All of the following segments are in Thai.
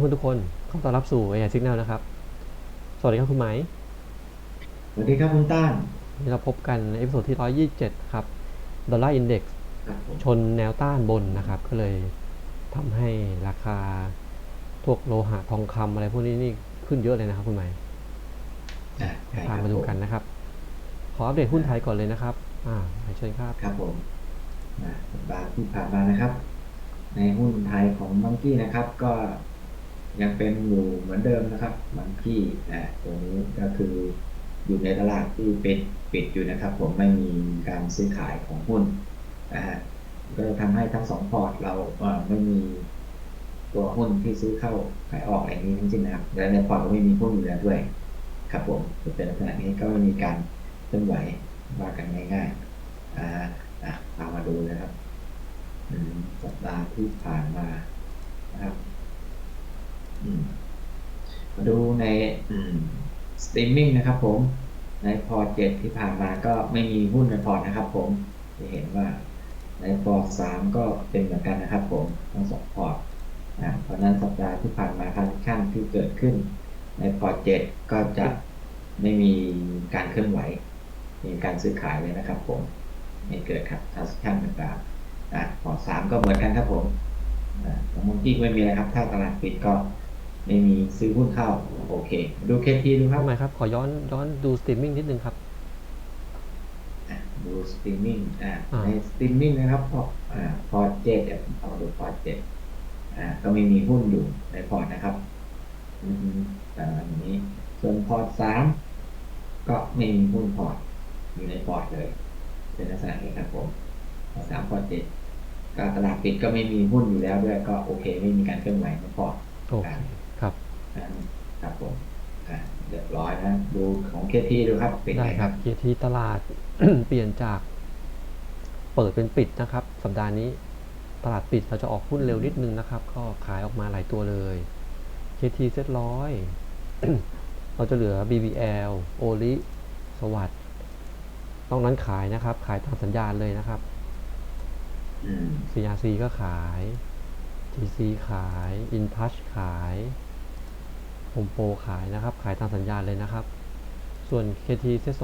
เพื่อนๆทุกคนขอต้อนรับสู่ AI Signal นะครับ สวัสดีครับคุณไหม สวัสดีครับคุณต้านวันนี่เราพบกันในเอพิโซดที่ 127 ครับ Dollar Index ครับผมชนแนวต้านบนนะครับ ก็เลยทำให้ราคาพวกโลหะทองคำอะไรพวกนี้นี่ขึ้นเยอะเลยนะครับคุณไหมอะใช่คพารับมาดูผกันนะครับ ขออัปเดตหุ้นไทยก่อนเลยนะครับ อ่าเชิญครับ ครับผมอะสัปดาห์ที่ผ่านมานะครับ ในหุ้นไทยของมังกี้นะครับ ก็ ยังเป็นอยู่เหมือนเดิมนะครับมังกี้อะตัวนี้ก็คืออยู่ในตลาดที่ปิดปิดอยู่นะครับ ผมไม่มีการซื้อขายของหุ้นนะฮะก็เลยทำให้ทั้งสองพอร์ตเราไม่มีตัวหุ้นที่ซื้อเข้าขายออกอะไรนี้ทั้งสิ้นนะครับและในพอร์ตก็ไม่มีหุ้นอยู่แล้วด้วย ครับผมจะเป็นลักษณะนี้ก็ไม่มีการเคลื่อนไหวว่ากันง่ายๆอ่าอะพามาดูนะครับสัปดาห์ที่ผ่านมานะครับ ดูในสตรีมมิ่งนะครับผมในพอร์ตเจ็ดที่ผ่านมาก็ไม่มีหุ้นในพอร์ตนะครับผมจะเห็นว่าในพอร์ตสามก็เป็นเหมือนกันนะครับผมทั้งสองพอร์ตอ่าเพราะนั้นสัปดาห์ที่ผ่านมาทางชั่นที่เกิดขึ้น ในพอร์ตเจ็ดก็จะไม่มีการเคลื่อนไหว มีการซื้อขายเลยนะครับผมไม่เกิดครับทาสชั่นต่างๆอะพอร์ตสามก็เหมือนกันครับผมของมุงกี้ไม่มีอะครับ ถ้าตลาดปิดก็ ไม่มีซื้อหุ้นเข้า โอเค ดูเคทีดูครับคุณไหมครับ ขอย้อนย้อนดูสตรีมมิ่งนิดนึงครับอะดูสตรีมมิ่งอ่าอ่าในสตรีมมิ่งนะครับพออ่าพอร์ตเจ็ดเดี๋ยวผมเอาดูพอร์ตเจ็ดอ่าก็ไม่มีหุ้นอยู่ในพอร์ตนะครับอืมอ่าอย่างนี้ ส่วนพอร์ตสามก็ไม่มีหุ้นพอร์ตอยู่ในพอร์ตเลย เป็นลักษณะนี้ครับผมพอร์ตสามพอร์ตเจ็ดก็ตลาดปิดก็ไม่มีหุ้นอยู่แล้วด้วยก็โอเค ไม่มีการเคลื่อนไหวในพอร์ตโอเค ครับอ่าครับผมอ่าเรียบร้อยนะ ดูของเคทีดูครับเป็นได้ไงคครัรับบเกียร์ที่ตลาดเปลี่ยนจาก เปิดเป็นปิดนะครับ สัปดาห์นี้ตลาดปิดเราจะออกหุ้นเร็วนิดนึงนะครับ ก็ขายออกมาหลายตัวเลย KT เซ็ตร้อยเราจะเหลือ BBL โอลิสวัสด์ตรงนั้นขายนะครับ ขายตามสัญญาณเลยนะครับอืม CRC ก็ขาย GC ขาย InTouch ขาย Home Pro ขายนะครับ ขายตามสัญญาณเลยนะครับ ส่วน KT เซ็ต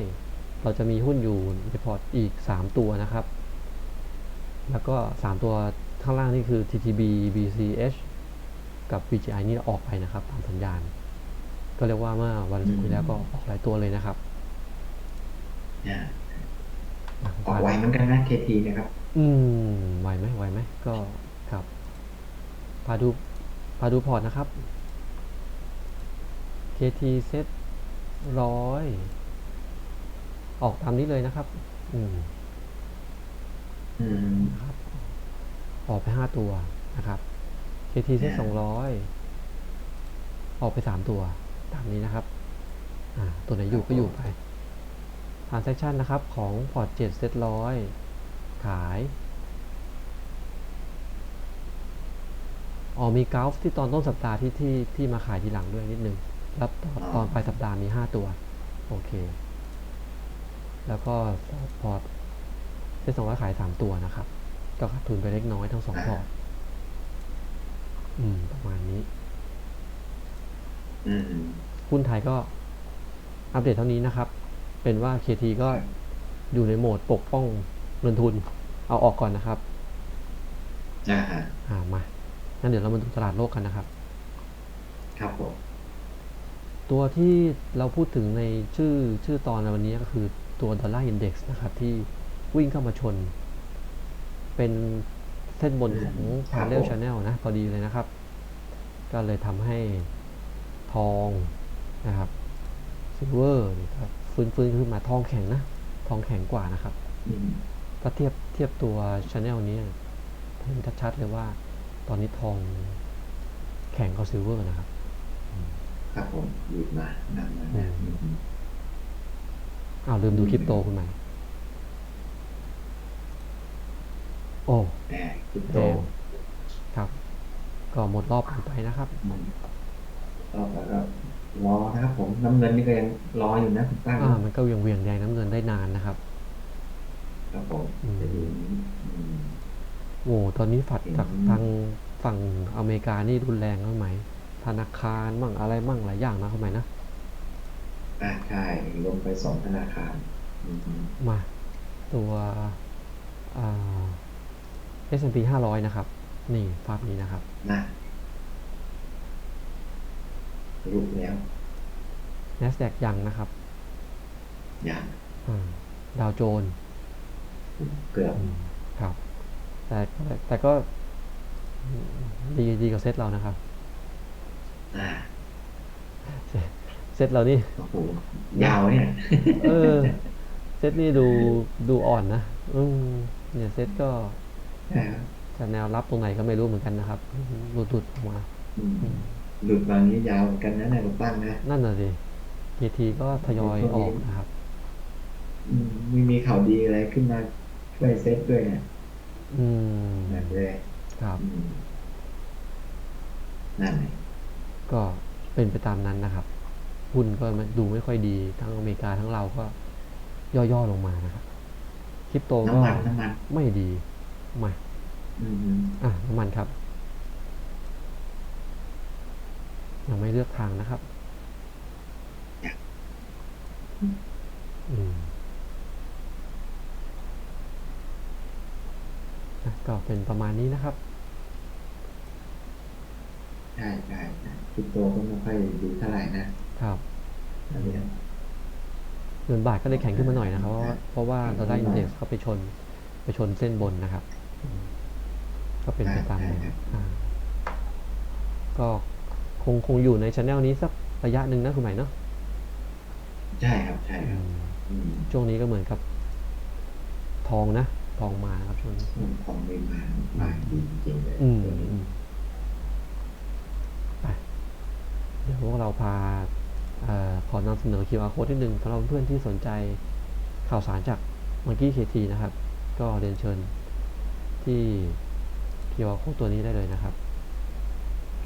200 เราจะมีหุ้นอยู่ในพอร์ตอีก 3 ตัวนะครับ แล้วก็ 3 ตัวข้างล่างนี่คือ TTB BCH กับ BGI นี่ออกไปนะครับ ตามสัญญาณ ก็เรียกว่าเมื่อวันศุกร์ที่แล้วก็ออกหลายตัวเลยนะครับอ่าอะออกไวเหมือนกันนะเคทีนะครับ อืมไหวไหมไหวไหมก็ครับพาดูพาดูพอร์ตนะครับ KT เซตร้อยออกตามนี้เลยนะครับ อืมอืมนะครับ ออกไปห้าตัวนะครับ KT เซตอ่าสองร้อยออกไปสามตัว ตามนี้นะครับอ่าตัวไหนอยู่ก็อยู่ไป transaction นะครับ ของพอร์ตเจ็ดเซตร้อยขายอ๋อมีกราฟที่ตอนต้นสัปดาห์ที่ที่ที่มาขายทีหลังด้วยนิดนึง แล้วตอนตอนปลายสัปดาห์มีห้าตัว โอเค แล้วก็พอร์ตเซ็ตสองร้อยขายสามตัวนะครับ ก็ขาดทุนไปเล็กน้อยทั้งสองพอร์ตอืม ประมาณนี้อืมหุ้นไทยก็อัปเดตเท่านี้นะครับ เป็นว่า KT ก็อยู่ในโหมดปกป้องเงินทุน เอาออกก่อนนะครับอ่าฮะอ่ามางั้นเดี๋ยวเรามาดูตลาดโลกกันนะครับ ครับผม ตัวที่เราพูดถึงในชื่อชื่อตอนในวันนี้ก็คือตัว Dollar Index นะครับ ที่วิ่งเข้ามาชน เป็นเส้นบนของ Parallel Channel นะ พอดีเลยนะครับ ก็เลยทำให้ทองนะครับซิลเวอร์ครับฟื้นฟื้นขึ้นมาทองแข็งนะ ทองแข็งกว่านะครับอืมถ้าเทียบเทียบตัวช n แนลนี้เห็นชัดๆเลยว่า ตอนนี้ทองแข็งกว่าซิลเวอร์นะครับ ครับผมหยุดมานั่งมาอืนะมอืมอ้าวลืมดูคริปโตคุณใหม่ โอ้แหมคริปแดโตงครับ ก็หมดรอบผ่านไปนะครับอืมก็แล้วก็รอนะครับผมน้ำเงินนี่ก็ยังรออยู่นะคุณตั้งอ่ามันก็เวียงเวียงๆแดงน้ำเงินได้นานนะครับ ครับผมอืมจะดูอืมโอ้ตอนนี้ฝัดจากอืมทางฝั่งอเมริกานี่รุนแรงมากไหม ธนาคารมั่งอะไรมั่งหลายอย่างนะคุณหมายนะอ่าใช่ลงไปสองธนาคารอืมมา ตัวอ่า S&P 500 นะครับ นี่ภาพนี้นะครับ นะลุกแล้ว NASDAQ ยังนะครับอย่างดาวโจนส์เกือบครับแต่แต่แต่ก็ดีดีกว่าเซตเรานะครับ อ่าเซตเรานี่โอ้โหยาวเนี่ย เออ เซตนี่ดูดูอ่อนนะอืมเนี่ยเซตก็นะครับจะแนวรับตรงไหนก็ไม่รู้เหมือนกันนะครับหลุดหลุดออกมาอืมหลุดบางนี้ยาวเหมือนกันนะนายปั้นนะนั่นน่ะสิ KT ก็ทยอยออกนะครับอืมมีมีข่าวดีอะไรขึ้นมาช่วยเซตด้วยเนี่ยอืมนั่นเลยครับอืมนั่นไง ก็เป็นไปตามนั้นนะครับ หุ้นก็ไม่ดูไม่ค่อยดีทั้งอเมริกาทั้งเราก็ย่อๆลงมานะครับคริปโตก็น้ำมันน้ำมันไม่ดีมาอืมอะน้ำมันครับยังไม่เลือกทางนะครับอืมอะก็เป็นประมาณนี้นะครับใช่ใช่ใช่ คริปโตก็ไม่ค่อยดีเท่าไหร่นะครับอันเนี้ยเงินบาทก็เลยแข็งขึ้นมาหน่อยนะครับ เพราะว่าเพราะว่าเราได้อินเด็กซ์เข้าไปชน ไปชนเส้นบนนะครับ ก็เป็นไปตามนั้นอ่าก็คงคงอยู่ในช anel นี้สักระยะหนึ่งนะคุณหมายเนาะใช่ครับใช่ครับอืมช่วงนี้ก็เหมือนกับ ทองนะ ทองมานะครับช่วงนี้มันของไม่มามาดีจริงๆเลย อืม ตัวนี้ อืมไป เดี๋ยวพวกเราพาเอ่อขอนำเสนอ QR code ที่หนึ่งสำหรับเพื่อนที่สนใจข่าวสารจาก Monkey KT นะครับ ก็เรียนเชิญที่ QR code ตัวนี้ได้เลยนะครับ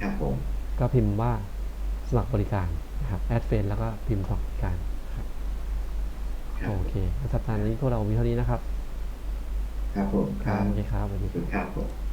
ครับผม ก็พิมพ์ว่าสมัครบริการนะครับแอดเฟนแล้วก็พิมพ์สมัครบริการนะครับครับโอเคสัปดาห์นี้พวกเรามีเท่านี้นะครับ ครับผม ครับโอเคครับสวัสดีครับผม